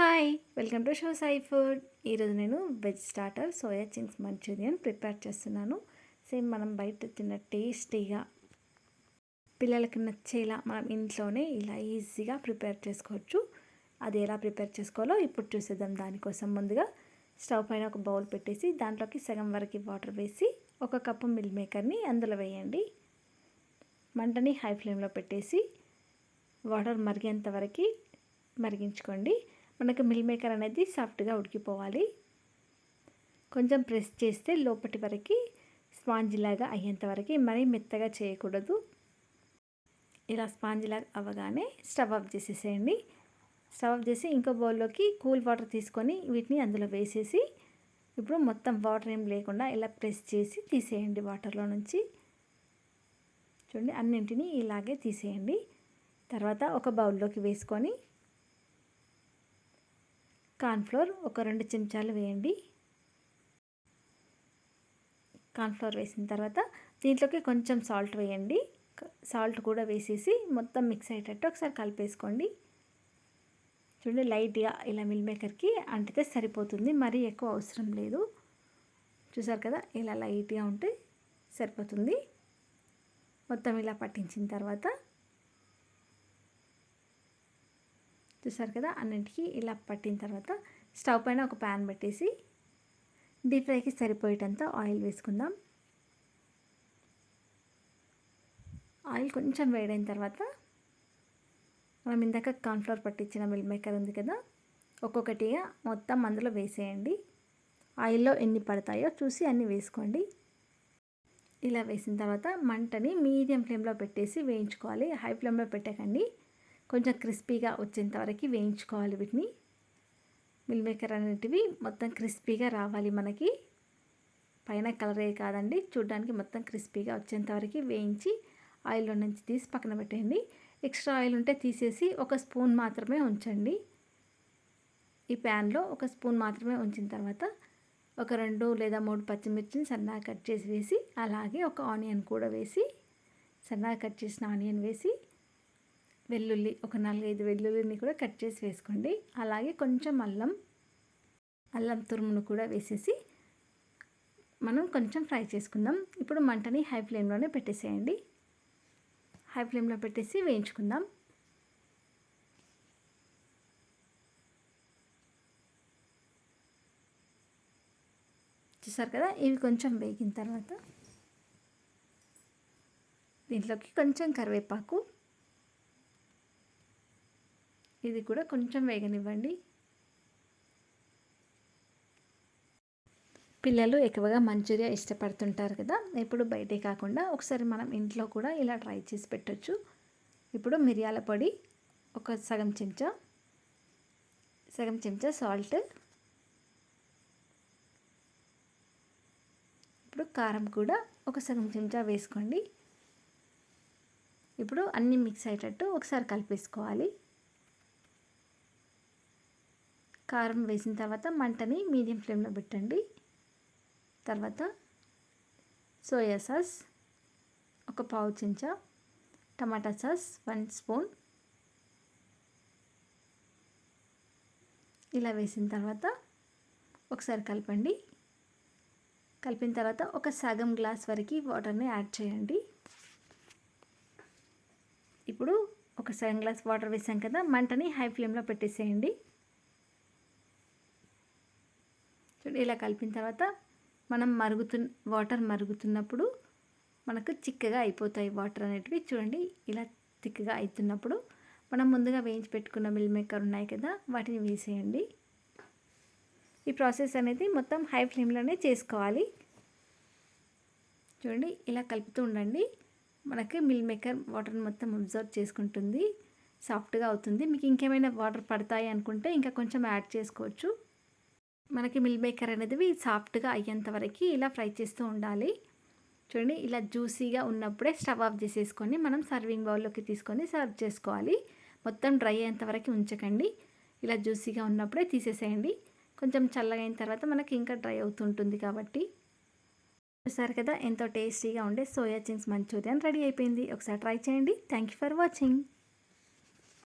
Hi welcome to show Sai food. ఈరోజు నేను veg starter soya chunks Manchurian prepare చేస్తున్నాను. Same మనం బయట తిన్న టేస్టీగా పిల్లలకి నచ్చేలా మనం ఇంట్లోనే ఇలా ఈజీగా ప్రిపేర్ చేసుకోవచ్చు. అది ఎలా ప్రిపేర్ చేసుకోవాలో ఇప్పుడు చూసేద్దాం. దానికోసం ముందుగా స్టవ్ పైన ఒక బౌల్ పెట్టేసి దాంట్లోకి సగం వరకు వాటర్ వేసి ఒక కప్పు మిల్ మేకర్ని అందులో వేయండి. మంటని హై ఫ్లేమ్లో పెట్టేసి వాటర్ మరిగేంత వరకు మరిగించుకోండి. మనకు మిల్ మేకర్ అనేది సాఫ్ట్గా ఉడికిపోవాలి. కొంచెం ప్రెస్ చేస్తే లోపటి వరకు స్పాంజ్ లాగా అయ్యేంత వరకు మరీ మెత్తగా చేయకూడదు. ఇలా స్పాంజ్ లాగా అవ్వగానే స్టవ్ ఆఫ్ చేసేసేయండి. స్టవ్ ఆఫ్ చేసి ఇంకో బౌల్లోకి కూల్ వాటర్ తీసుకొని వీటిని అందులో వేసేసి ఇప్పుడు మొత్తం వాటర్ ఏం లేకుండా ఇలా ప్రెస్ చేసి తీసేయండి వాటర్లో నుంచి. చూడండి అన్నింటినీ ఇలాగే తీసేయండి. తర్వాత ఒక బౌల్లోకి వేసుకొని కార్న్ఫ్లోర్ ఒక రెండు చెంచాలు వేయండి. కార్న్ఫ్లోర్ వేసిన తర్వాత దీంట్లోకి కొంచెం సాల్ట్ వేయండి. సాల్ట్ కూడా వేసేసి మొత్తం మిక్స్ అయ్యేటట్టు ఒకసారి కలిపేసుకోండి. చూడండి లైట్గా ఇలా మిల్ మేకర్కి అంటితే సరిపోతుంది. మరీ ఎక్కువ అవసరం లేదు. చూసారు కదా? ఇలా లైట్గా ఉంటే సరిపోతుంది. మొత్తం ఇలా పట్టించిన తర్వాత చూసారు కదా అన్నింటికి ఇలా పట్టిన తర్వాత స్టవ్ పైన ఒక ప్యాన్ పెట్టేసి డీప్ ఫ్రైకి సరిపోయేటంత ఆయిల్ వేసుకుందాం. ఆయిల్ కొంచెం వేడైన తర్వాత మనం ఇందాక కార్న్ఫ్లవర్ పట్టించిన మిల్ మేకర్ ఉంది కదా ఒక్కొక్కటిగా మొత్తం అందులో వేసేయండి. ఆయిల్లో ఎన్ని పడతాయో చూసి అన్నీ వేసుకోండి. ఇలా వేసిన తర్వాత మంటని మీడియం ఫ్లేమ్లో పెట్టేసి వేయించుకోవాలి. హై ఫ్లేమ్లో పెట్టకండి. కొంచెం క్రిస్పీగా వచ్చేంత వరకు వేయించుకోవాలి వీటిని. మిల్ మేకర్ అనేటివి మొత్తం క్రిస్పీగా రావాలి మనకి. పైన కలరే కాదండి చూడడానికి మొత్తం క్రిస్పీగా వచ్చేంత వరకు వేయించి ఆయిల్లో నుంచి తీసి పక్కన పెట్టండి ఎక్స్ట్రా ఆయిల్ ఉంటే తీసేసి ఒక స్పూన్ మాత్రమే ఉంచండి. ఈ ప్యాన్లో ఒక స్పూన్ మాత్రమే ఉంచిన తర్వాత ఒక రెండు లేదా మూడు పచ్చిమిర్చిని సన్నగా కట్ చేసి వేసి అలాగే ఒక ఆనియన్ కూడా వేసి సన్నగా కట్ చేసిన ఆనియన్ వేసి వెల్లుల్లి ఒక నాలుగైదు వెల్లుల్లిని కూడా కట్ చేసి వేసుకోండి. అలాగే కొంచెం అల్లం అల్లం తురుమును కూడా వేసేసి మనం కొంచెం ఫ్రై చేసుకుందాం. ఇప్పుడు మంటని హై ఫ్లేమ్లోనే పెట్టేసేయండి. హై ఫ్లేమ్లో పెట్టేసి వేయించుకుందాం. చూసారు కదా? ఇవి కొంచెం వేగిన తర్వాత దీంట్లోకి కొంచెం కరివేపాకు ఇది కూడా కొంచెం వేగనివ్వండి. పిల్లలు ఎక్కువగా మంచూరియా ఇష్టపడుతుంటారు కదా ఇప్పుడు బయటే కాకుండా ఒకసారి మనం ఇంట్లో కూడా ఇలా ట్రై చేసి పెట్టచ్చు. ఇప్పుడు మిరియాల పొడి ఒక సగం చెంచా సగం చెంచా సాల్ట్. ఇప్పుడు కారం కూడా ఒక సగం చెంచా వేసుకోండి. ఇప్పుడు అన్నీ మిక్స్ అయ్యేటట్టు ఒకసారి కలిపేసుకోవాలి. కారం వేసిన తర్వాత మంటని మీడియం ఫ్లేమ్లో పెట్టండి. తర్వాత సోయా సాస్ ఒక పావు చెంచా టమాటా సాస్ వన్ స్పూన్. ఇలా వేసిన తర్వాత ఒకసారి కలపండి. కలిపిన తర్వాత ఒక సగం గ్లాస్ వరకు వాటర్ని యాడ్ చేయండి. ఇప్పుడు ఒక సగం గ్లాస్ వాటర్ వేసాం కదా మంటని హై ఫ్లేమ్లో పెట్టేసేయండి. చూడండి ఇలా కలిపిన తర్వాత మనం మరుగుతు వాటర్ మరుగుతున్నప్పుడు మనకు చిక్కగా అయిపోతాయి వాటర్ అనేటివి. చూడండి ఇలా తిక్కగా అవుతున్నప్పుడు మనం ముందుగా వేయించి పెట్టుకున్న మిల్ మేకర్ ఉన్నాయి కదా వాటిని వేసేయండి. ఈ ప్రాసెస్ అనేది మొత్తం హై ఫ్లేమ్లోనే చేసుకోవాలి. చూడండి ఇలా కలుపుతూ ఉండండి. మనకి మిల్ మేకర్ వాటర్ మొత్తం అబ్జర్వ్ చేసుకుంటుంది. సాఫ్ట్గా అవుతుంది. మీకు ఇంకేమైనా వాటర్ పడతాయి అనుకుంటే ఇంకా కొంచెం యాడ్ చేసుకోవచ్చు. మనకి మిల్ మేకర్ అనేది సాఫ్ట్గా అయ్యేంత వరకు ఇలా ఫ్రై చేస్తూ ఉండాలి. చూడండి ఇలా జ్యూసీగా ఉన్నప్పుడే స్టవ్ ఆఫ్ చేసేసుకొని మనం సర్వింగ్ బౌల్లోకి తీసుకొని సర్వ్ చేసుకోవాలి. మొత్తం డ్రై అయ్యేంత వరకు ఉంచకండి. ఇలా జ్యూసీగా ఉన్నప్పుడే తీసేసేయండి. కొంచెం చల్లగా అయిన తర్వాత మనకి ఇంకా డ్రై అవుతుంటుంది కాబట్టి. చూసారు కదా ఎంతో టేస్టీగా ఉండే సోయా చింగ్స్ మంచూరియన్ రెడీ అయిపోయింది. ఒకసారి ట్రై చేయండి. Thank you for watching.